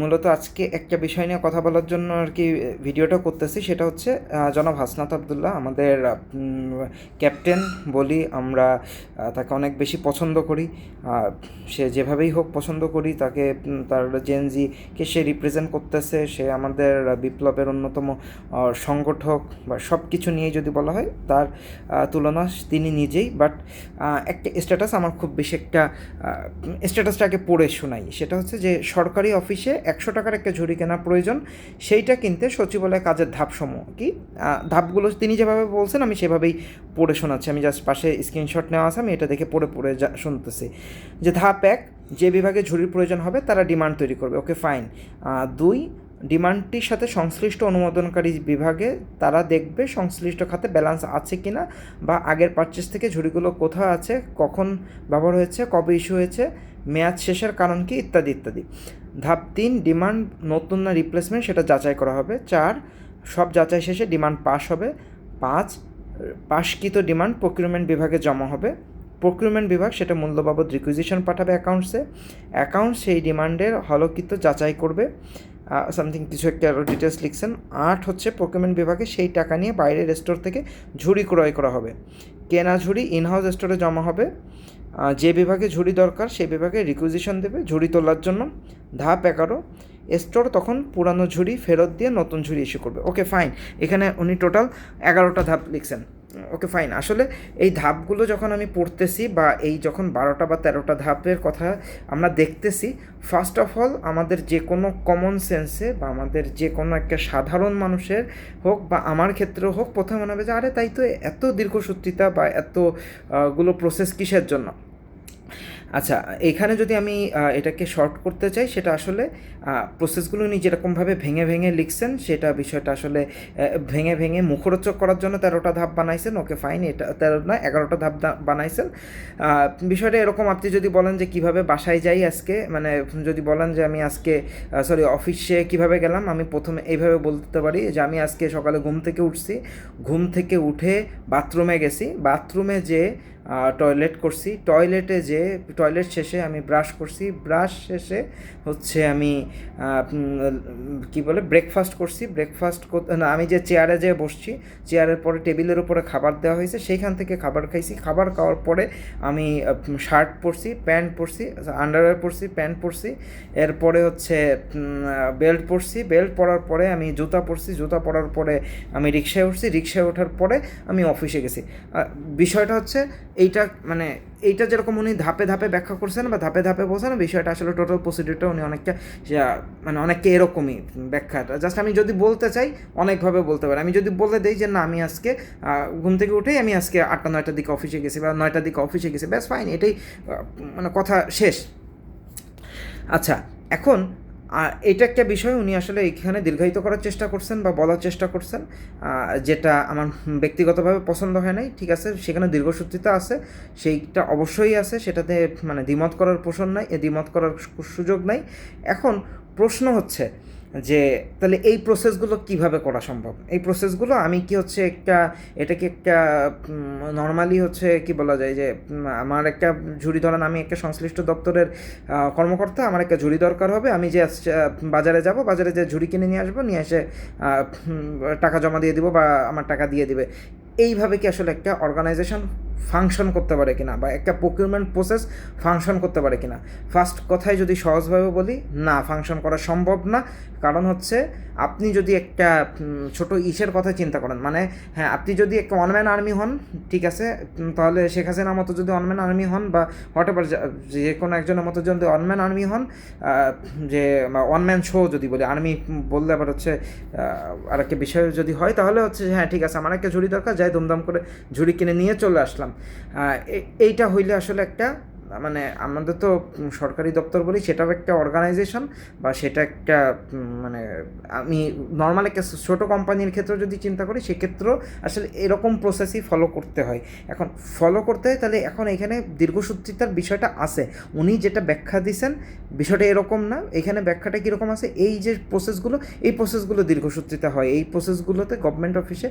মূলত আজকে একটা বিষয় নিয়ে কথা বলার জন্য আর কি ভিডিওটা করতেছি, সেটা হচ্ছে জনাব হাসনাত আবদুল্লাহ আমাদের ক্যাপ্টেন বলি আমরা তাকে অনেক বেশি পছন্দ করি। সে যেভাবেই হোক পছন্দ করি, তাকে তার জেনজিকে সে রিপ্রেজেন্ট করতেছে, সে আমাদের বিপ্লবের অন্যতম সংগঠক বা সব কিছু নিয়েই যদি বলা হয়, তার তুলনা তিনি নিজেই। বাট একটা স্ট্যাটাস আমার খুব বেশি একটা স্ট্যাটাসটাকে পড়ে শোনাই। সেটা হচ্ছে যে সরকারি অফিসে একশো টাকার একটা ঝুড়ি কেনা প্রয়োজন, সেইটা কিনতে সচিবালয় কাজের ধাপসমূহ কি? ধাপগুলো তিনি যেভাবে বলছেন, আমি সেভাবেই পড়ে শোনাচ্ছি। আমি জাস্ট পাশে স্ক্রিনশট নেওয়া আছে, আমি এটা দেখে পড়ে পড়ে যা, শুনতেছি। যে ধাপ এক, যে বিভাগে ঝুড়ির প্রয়োজন হবে, তারা ডিমান্ড তৈরি করবে। ওকে ফাইন দুই ডিমান্ডটির সাথে সংশ্লিষ্ট অনুমোদনকারী বিভাগে তারা দেখবে সংশ্লিষ্ট খাতে ব্যালেন্স আছে কি না বা আগের পারচেস থেকে ঝুড়িগুলো কোথায় আছে, কখন ব্যবহার হয়েছে, কবে ইস্যু হয়েছে, মেয়াদ শেষের কারণ কি, ইত্যাদি ইত্যাদি। ধাপ তিন ডিমান্ড নতুন না রিপ্লেসমেন্ট সেটা যাচাই করা হবে। চার, সব যাচাই শেষে ডিমান্ড পাস হবে। পাঁচ, পাশকৃত ডিমান্ড প্রকিউরমেন্ট বিভাগে জমা হবে। প্রকিউরমেন্ট বিভাগ সেটা মূল্য বাবদ রিকুইজিশন পাঠাবে অ্যাকাউন্টসে অ্যাকাউন্ট সেই ডিমান্ডের হলকৃত যাচাই করবে। সামথিং কিছু একটা আরও ডিটেলস লিখছেন। আট হচ্ছে প্রকিউরমেন্ট বিভাগে সেই টাকা নিয়ে বাইরের স্টোর থেকে ঝুড়ি ক্রয় করা হবে। কেনা ঝুড়ি ইনহাউস স্টোরে জমা হবে। যে বিভাগে ঝুড়ি দরকার সেই বিভাগে রিকুইজিশন দেবে, ঝুড়ি তোলার জন্য। ধাপ এগারো স্টোর তখন পুরানো ঝুড়ি ফেরত দিয়ে নতুন ঝুড়ি ইস্যু করবে। ওকে ফাইন এখানে উনি টোটাল এগারোটা ধাপ লিখছেন। ওকে ফাইন আসলে এই ধাপগুলো যখন আমি পড়তেছি বা এই যখন বারোটা বা তেরোটা ধাপের কথা আমরা দেখতেছি ফার্স্ট অফ অল আমাদের যে কোনো কমন সেন্সে বা আমাদের যে কোনো একটা সাধারণ মানুষের হোক বা আমার ক্ষেত্রেও হোক, প্রথমে মনে হবে যে আরে তাই তো এত দীর্ঘসূত্রিতা বা এতগুলো প্রসেস কিসের জন্য? আচ্ছা এখানে যদি আমি এটাকে শর্ট করতে চাই, সেটা আসলে প্রসেসগুলো উনি যেরকমভাবে ভেঙে ভেঙে লিখছেন, সেটা বিষয়টা আসলে ভেঙে ভেঙে মুখরোচক করার জন্য তেরোটা ধাপ বানাইছেন, ওকে ফাইন এটা তেরো না, এগারোটা ধাপ বানাইছেন। বিষয়টা এরকম, আপনি যদি বলেন যে কীভাবে বাসায় যাই আজকে মানে যদি বলেন যে আমি আজকে সরি অফিসে কীভাবে গেলাম, আমি প্রথমে এইভাবে বলতে পারি যে আমি আজকে সকালে ঘুম থেকে উঠছি। ঘুম থেকে উঠে বাথরুমে গেছি। বাথরুমে যে টয়লেট করছি। টয়লেটে যে টয়লেট শেষে আমি ব্রাশ করছি। ব্রাশ শেষে হচ্ছে আমি কি বলে ব্রেকফাস্ট করছি। ব্রেকফাস্ট না, আমি যে চেয়ারে যে বসছি, চেয়ারের পরে টেবিলের উপরে খাবার দেওয়া হয়েছে, সেইখান থেকে খাবার খাইছি। খাবার খাওয়ার পরে আমি শার্ট পরছি প্যান্ট পরছি আন্ডারওয়্যার পরছি প্যান্ট পরছি। এরপরে হচ্ছে বেল্ট পরছি। বেল্ট পরার পরে আমি জুতা পরছি। জুতা পরার পরে আমি রিক্সায় উঠছি। রিক্সায় ওঠার পরে আমি অফিসে গেছি। বিষয়টা হচ্ছে এইটা মানে এইটা যেরকম উনি ধাপে ধাপে ব্যাখ্যা করছেন বা ধাপে ধাপে বলছেন, বিষয়টা আসলে টোটাল প্রসিডিউরটা উনি অনেকটা মানে অনেককে এরকমই ব্যাখ্যাটা। জাস্ট আমি যদি বলতে চাই, অনেকভাবে বলতে পারি। আমি যদি বলে দিই যে, না, আমি আজকে ঘুম থেকে উঠেই আমি আজকে আটটা, নয়টার দিকে অফিসে গেছি বা নয়টার দিকে অফিসে গেছি। ব্যাস ফাইন এটাই মানে কথা শেষ। আচ্ছা এখন এটা একটা বিষয় উনি আসলে এখানে দীর্ঘায়িত করার চেষ্টা করছেন বা বলার চেষ্টা করছেন যেটা আমার ব্যক্তিগতভাবে পছন্দ হয় নাই, ঠিক আছে? সেখানে দীর্ঘসূত্রিতা আছে, সেইটা অবশ্যই আছে, সেটাতে মানে দ্বিমত করার পোষণ নাই দ্বিমত করার সুযোগ নাই। এখন প্রশ্ন হচ্ছে যে, তাহলে এই প্রসেসগুলো কীভাবে করা সম্ভব? এই প্রসেসগুলো আমি কি হচ্ছে একটা, এটাকে একটা নর্মালি হচ্ছে কি বলা যায় যে আমার একটা ঝুড়ি ধরেন আমি একটা সংশ্লিষ্ট দপ্তরের কর্মকর্তা, আমার একটা ঝুড়ি দরকার হবে, আমি যে বাজারে যাব, বাজারে যে ঝুড়ি কিনে নিয়ে আসব, নিয়ে এসে টাকা জমা দিয়ে দিব বা আমার টাকা দিয়ে দিবে। এইভাবে কি আসলে একটা অর্গানাইজেশন ফাংশন করতে পারে কিনা বা একটা প্রকিউরমেন্ট প্রসেস ফাংশন করতে পারে কিনা। ফার্স্ট কথায় যদি সহজভাবে বলি, না ফাংশন করা সম্ভব না। কারণ হচ্ছে, আপনি যদি একটা ছোট ইসের কথা চিন্তা করেন মানে হ্যাঁ আপনি যদি একটা অনম্যান আর্মি হন, ঠিক আছে তাহলে শেখ হাসিনার মতো যদি অনম্যান আর্মি হন বা হোয়াট এভার যে কোনো একজনের মতো যদি অনম্যান আর্মি হন যে ওয়ানম্যান শো যদি বলি আর্মি বললে আবার হচ্ছে আর একটা বিষয় যদি হয়, তাহলে হচ্ছে হ্যাঁ ঠিক আছে, আমার একটা ঝুড়ি দরকার, যাই দুমদাম করে ঝুড়ি কিনে নিয়ে চলে আসলাম। এ- এইটা হইলে আসলে একটা মানে আমাদের তো সরকারি দপ্তর বলি, সেটাও একটা অর্গানাইজেশন বা সেটা একটা মানে আমি নর্মাল একটা ছোটো কোম্পানির ক্ষেত্রে যদি চিন্তা করি, সেক্ষেত্রেও আসলে এরকম প্রসেসই ফলো করতে হয়। এখন ফলো করতে হয়, তাহলে এখন এখানে দীর্ঘসূত্রিতার বিষয়টা আছে। উনি যেটা ব্যাখ্যা দিয়েছেন বিষয়টা এরকম না। এখানে ব্যাখ্যাটা কীরকম আছে? এই যে প্রসেসগুলো এই প্রসেসগুলো দীর্ঘসূত্রিতা হয়। এই প্রসেসগুলোতে গভর্নমেন্ট অফিসে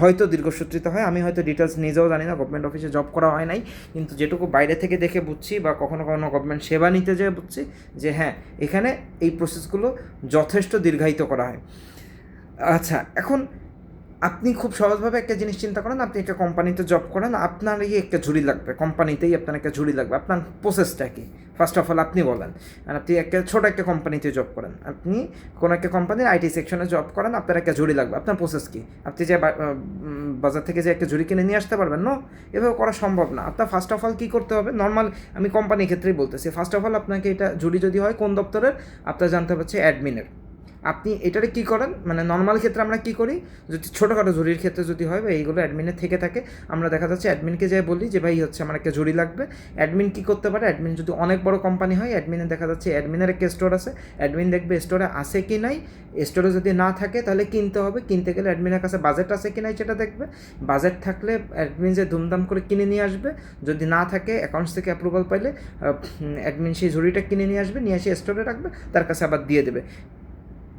হয়তো দীর্ঘসূত্রিতা হয়। আমি হয়তো ডিটেলস নিজেও জানি না গভর্নমেন্ট অফিসে জব করা হয় নাই। কিন্তু যেটুকু বাইরে থেকে দেখে দেখে বুঝছি বা কখনো কখনো গভর্নমেন্ট সেবা নিতে যেয়ে বুঝছি যে হ্যাঁ এখানে এই প্রসেসগুলো যথেষ্ট দীর্ঘায়িত করা হয়। আচ্ছা এখন আপনি খুব সহজভাবে একটা জিনিস চিন্তা করেন, আপনি একটা কোম্পানিতে জব করেন আপনার এই একটা ঝুড়ি লাগবে, কোম্পানিতেই আপনার একটা ঝুড়ি লাগবে। আপনার প্রসেসটা কি? ফার্স্ট অফ অল আপনি বলেন আর আপনি একটা ছোটো একটা কোম্পানিতে জব করেন, আপনি কোনো একটা কোম্পানির আইটি সেকশনে জব করেন, আপনার একটা ঝুড়ি লাগবে, আপনার প্রসেস কি? আপনি যে বাজার থেকে যে একটা ঝুড়ি কিনে নিয়ে আসতে পারবেন না এভাবে করা সম্ভব না। আপনার ফার্স্ট অফ অল কী করতে হবে? নর্মাল আমি কোম্পানির ক্ষেত্রেই বলতেছি ফার্স্ট অফ অল আপনাকে এটা ঝুড়ি যদি হয়, কোন দপ্তরের? আপনার জানতে হচ্ছে অ্যাডমিনের আপনি এটারে কী করেন? মানে নর্মাল ক্ষেত্রে আমরা কী করি? যদি ছোটোখাটো ঝুড়ির ক্ষেত্রে যদি হয় বা এইগুলো অ্যাডমিনের থেকে থাকে। আমরা দেখা যাচ্ছে অ্যাডমিনকে যাই বলি যে, ভাই, হচ্ছে আমার একটা ঝুড়ি লাগবে। অ্যাডমিন কী করতে পারে? অ্যাডমিন যদি অনেক বড় কোম্পানি হয় অ্যাডমিনে দেখা যাচ্ছে অ্যাডমিনের একটা স্টোর আছে। অ্যাডমিন দেখবে স্টোরে আছে কি নাই? স্টোরে যদি না থাকে, তাহলে কিনতে হবে। কিনতে গেলে অ্যাডমিনের কাছে বাজেট আছে কি নাই সেটা দেখবে। বাজেট থাকলে অ্যাডমিন যে ধুমধাম করে কিনে নিয়ে আসবে। যদি না থাকে অ্যাকাউন্টস থেকে অ্যাপ্রুভাল পাইলে অ্যাডমিন সেই ঝুড়িটা কিনে নিয়ে আসবে, নিয়ে এসে স্টোরে রাখবে, তার কাছে আবার দিয়ে দেবে।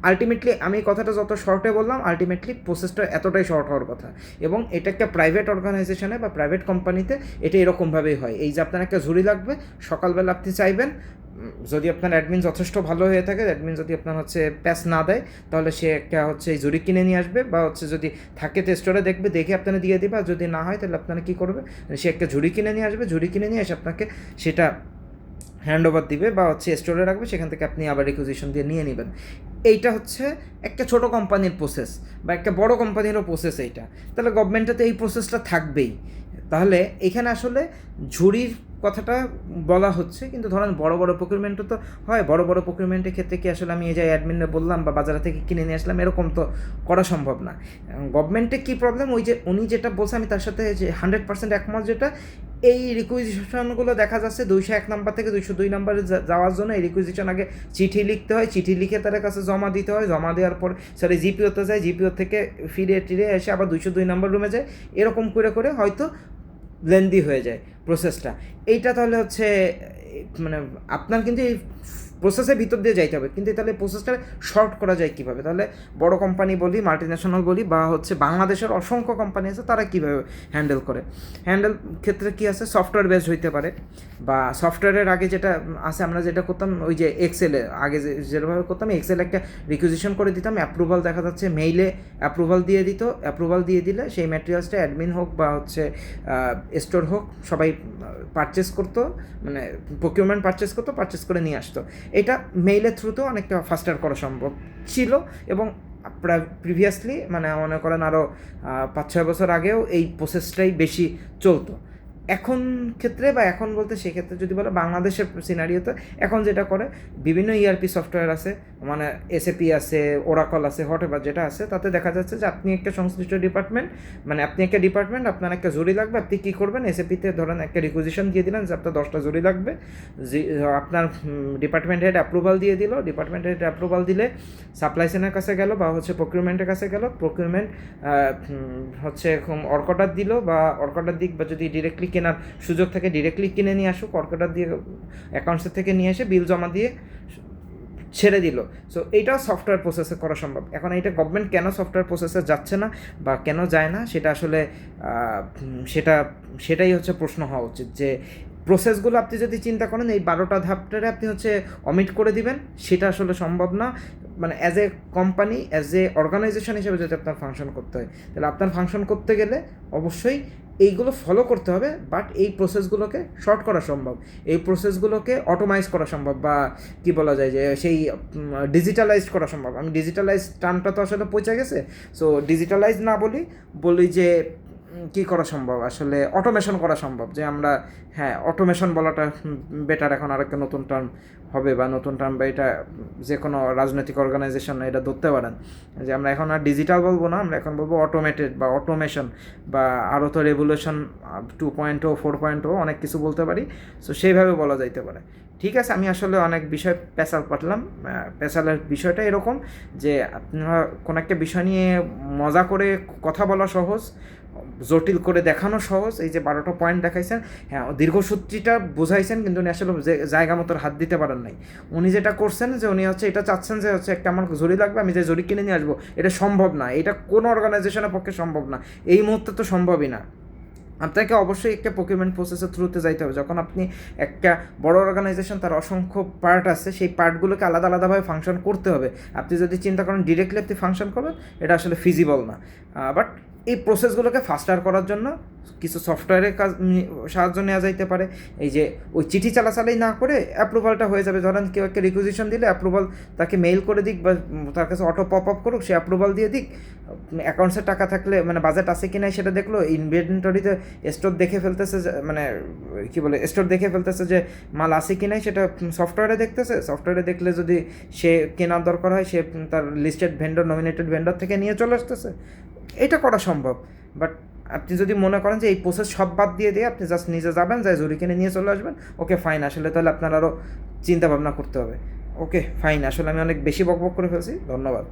আলটিমেটলি আমি কথাটা যত শর্টে বললাম আলটিমেটলি প্রসেসটা এতটাই শর্ট হওয়ার কথা। এবং এটা একটা প্রাইভেট অর্গানাইজেশনে বা প্রাইভেট কোম্পানিতে এটা এরকমভাবেই হয়। এই যে আপনার একটা ঝুড়ি লাগবে, সকালবেলা আপনি চাইবেন যদি আপনার অ্যাডমিন যথেষ্ট ভালো হয়ে থাকে অ্যাডমিন যদি আপনার হচ্ছে প্যাস না দেয়, তাহলে সে একটা হচ্ছে এই ঝুড়ি কিনে নিয়ে আসবে বা হচ্ছে যদি থাকে স্টোরে দেখবে, দেখে আপনারা দিয়ে দেবে। আর যদি না হয়, তাহলে আপনারা কী করবে? সে একটা ঝুড়ি কিনে নিয়ে আসবে। ঝুড়ি কিনে নিয়ে এসে আপনাকে সেটা হ্যান্ড ওভার দিবে বা হচ্ছে স্টোরে রাখবে। সেখান থেকে আপনি আবার রিকুইজিশন দিয়ে নিয়ে নেবেন। এইটা হচ্ছে একটা ছোট কোম্পানির প্রসেস বা একটা বড় কোম্পানিরও প্রসেস এইটা। তাহলে গভর্নমেন্টে তো এই প্রসেসটা থাকবেই। তাহলে এখানে আসলে ঝুড়ির কথাটা বলা হচ্ছে, কিন্তু ধরেন বড় বড় প্রকিউরমেন্টও তো হয়, বড় বড় প্রকিউরমেন্টের ক্ষেত্রে কি আসলে আমি এই যে অ্যাডমিনে বললাম বা বাজার থেকে কিনে নিয়ে আসলাম, এরকম তো করা সম্ভব না। গভর্নমেন্টে কী প্রবলেম ওই যে উনি যেটা বলছে, আমি তার সাথে যে হান্ড্রেড পার্সেন্ট একমত যেটা এই রিকুইজিশনগুলো দেখা যাচ্ছে দুইশো এক নাম্বার থেকে দুইশো দুই নাম্বারে যাওয়ার জন্য এই রিকুইজিশন আগে চিঠি লিখতে হয়। চিঠি লিখে তাদের কাছে জমা দিতে হয়। জমা দেওয়ার পর সরি জিপিওতে যায়। জিপিও থেকে ফিরে টিরে এসে আবার দুইশো দুই নাম্বার রুমে যায়। এরকম করে করে হয়তো লেন্দি হয়ে যায় প্রসেসটা এইটা তাহলে হচ্ছে মানে আপনার কিন্তু এই প্রসেসের ভিতর দিয়ে যাইতে হবে। কিন্তু তাহলে প্রসেসটা শর্ট করা যায় কীভাবে? তাহলে বড় কোম্পানি বলি মাল্টিন্যাশনাল বলি, বা হচ্ছে বাংলাদেশের অসংখ্য কোম্পানি আছে, তারা কীভাবে হ্যান্ডেল করে? হ্যান্ডেল ক্ষেত্রে কী আছে? সফটওয়্যার বেসড হইতে পারে, বা সফটওয়্যারের আগে যেটা আছে, আমরা যেটা করতাম, ওই যে এক্সেলে আগে যেভাবে করতাম এক্সেল একটা রিকুইজিশন করে দিতাম অ্যাপ্রুভাল দেখা যাচ্ছে মেইলে অ্যাপ্রুভাল দিয়ে দিত অ্যাপ্রুভাল দিয়ে দিলে সেই ম্যাটেরিয়ালসটা অ্যাডমিন হোক, বা হচ্ছে স্টোর হোক, সবাই পারচেস করতো মানে প্রকিউরমেন্ট পারচেস করতো পারচেস করে নিয়ে আসতো। এটা মেইলের থ্রুতেও অনেকটা ফাস্টার করা সম্ভব ছিল এবং প্রিভিয়াসলি মানে মনে করেন আরও পাঁচ ছয় বছর আগেও এই প্রসেসটাই বেশি চলতো। এখন ক্ষেত্রে বা এখন বলতে সেক্ষেত্রে যদি বলো বাংলাদেশের সিনারিওতে এখন যেটা করে, বিভিন্ন ইআরপি সফটওয়্যার আছে মানে এসএপি আছে ওরাকল আছে হোয়াট এভার যেটা আছে, তাতে দেখা যাচ্ছে যে আপনি একটা সংশ্লিষ্ট ডিপার্টমেন্ট মানে আপনি একটা ডিপার্টমেন্ট আপনার একটা জুরি লাগবে, আপনি কী করবেন এসএপিতে ধরেন একটা রিকুইজিশন দিয়ে দিলেন যে আপনার দশটা জুরি লাগবে আপনার ডিপার্টমেন্ট হেড অ্যাপ্রুভাল দিয়ে দিল ডিপার্টমেন্ট হেড অ্যাপ্রুভাল দিলে সাপ্লাই চেনের কাছে গেল বা হচ্ছে প্রকিউরমেন্টের কাছে গেল প্রকিউরমেন্ট হচ্ছে অর্কটার দিল বা অর্কটার দিক বা যদি ডিরেক্টলি কেনার সুযোগ থাকে ডিরেক্টলি কিনে নিয়ে আসুক অর্কটার দিয়ে অ্যাকাউন্টসের থেকে নিয়ে এসে বিল জমা দিয়ে ছেড়ে দিল। সো এইটাও সফটওয়্যার প্রসেসে করা সম্ভব। এখন এটা গভর্নমেন্ট কেন সফটওয়্যার প্রসেসে যাচ্ছে না বা কেন যায় না, সেটা আসলে সেটা, সেটাই হচ্ছে প্রশ্ন হওয়া উচিত যে প্রসেসগুলো আপনি যদি চিন্তা করেন, এই বারোটা ধাপটারে আপনি হচ্ছে অমিট করে দিবেন, সেটা আসলে সম্ভব না। মানে as a company as a organisation হিসেবে যদি আপনার ফাংশন করতে হয়, তাহলে আপনার ফাংশন করতে গেলে অবশ্যই এইগুলো ফলো করতে হবে বাট এই প্রসেসগুলোকে শর্ট করা সম্ভব। এই প্রসেসগুলোকে অটোমাইজ করা সম্ভব, বা কি বলা যায় যে সেই ডিজিটালাইজড করা সম্ভব। আমি ডিজিটালাইজ টার্মটা তো আসলে পৌঁছে গেছে সো ডিজিটালাইজ না বলি বলি যে কি করা সম্ভব? আসলে অটোমেশন করা সম্ভব যে আমরা হ্যাঁ অটোমেশন বলাটা বেটার এখন আর একটা নতুন টার্ম হবে বা নতুন টার্ম বা এটা যে কোনো রাজনৈতিক অর্গানাইজেশন এটা ধরতে পারেন। যে আমরা এখন আর ডিজিটাল বলব না, আমরা এখন বলব অটোমেটেড বা অটোমেশন বা আরও তো revolution two point o four point o অনেক কিছু বলতে পারি। সো সেইভাবে বলা যাইতে পারে। ঠিক আছে, আমি আসলে অনেক বিষয় পেশাল পাঠলাম। পেশালের বিষয়টা এরকম যে আপনারা কোনো একটা বিষয় নিয়ে মজা করে কথা বলা সহজ। জটিল করে দেখানো সহজ। এই যে বারোটা পয়েন্ট দেখাইছেন হ্যাঁ দীর্ঘসূত্রিটা বুঝাইছেন, কিন্তু উনি আসলে জায়গা মতো হাত দিতে পারেন নাই। উনি যেটা করছেন যে উনি হচ্ছে, এটা চাচ্ছেন যে হচ্ছে, একটা আমার জরি লাগবে, আমি যে জরি কিনে নিয়ে আসব, এটা সম্ভব না। এটা কোনো অর্গানাইজেশনের পক্ষে সম্ভব না। এই মুহূর্তে তো সম্ভবই না। আপনাকে অবশ্যই একটা প্রকিউরমেন্ট প্রসেসের থ্রুতে যাইতে হবে। যখন আপনি একটা বড় অর্গানাইজেশন তার অসংখ্য পার্ট আছে, সেই পার্টগুলোকে আলাদা আলাদাভাবে ফাংশন করতে হবে। আপনি যদি চিন্তা করেন ডিরেক্টলি আপনি ফাংশন করবেন, এটা আসলে ফিজিবল না। বাট এই প্রসেসগুলোকে ফাস্টার করার জন্য কিছু সফটওয়্যারের কাজ সাহায্য নেওয়া যাইতে পারে। এই যে ওই চিঠি চালাচালাই না করে অ্যাপ্রুভালটা হয়ে যাবে। ধরেন কেউ একটা রিকুইজিশন দিলে অ্যাপ্রুভাল তাকে মেইল করে দিক বা তার কাছে অটো পপ আপ করুক, সে অ্যাপ্রুভাল দিয়ে দিক। অ্যাকাউন্টসে টাকা থাকলে মানে বাজেট আছে কি নাই সেটা দেখল ইনভেন্টরিতে স্টোর দেখে ফেলতেছে মানে কি বলে স্টোর দেখে ফেলতেছে যে মাল আছে কি নাই সেটা সফটওয়্যারে দেখতেছে। সফটওয়্যারে দেখলে যদি সে কেনার দরকার হয়, সে তার লিস্টেড ভেন্ডর নমিনেটেড ভেন্ডর থেকে নিয়ে চলে আসতেছে। এটা করা সম্ভব। বাট আপনি যদি মনে করেন যে এই প্রসেস সব বাদ দিয়ে দিয়ে আপনি জাস্ট নিজে যাবেন যাই জরি কিনে নিয়ে চলে আসবেন ওকে ফাইন আসলে তাহলে আপনার আরও চিন্তা ভাবনা করতে হবে। ওকে ফাইন আসলে আমি অনেক বেশি বকবক করে ফেলছি, ধন্যবাদ।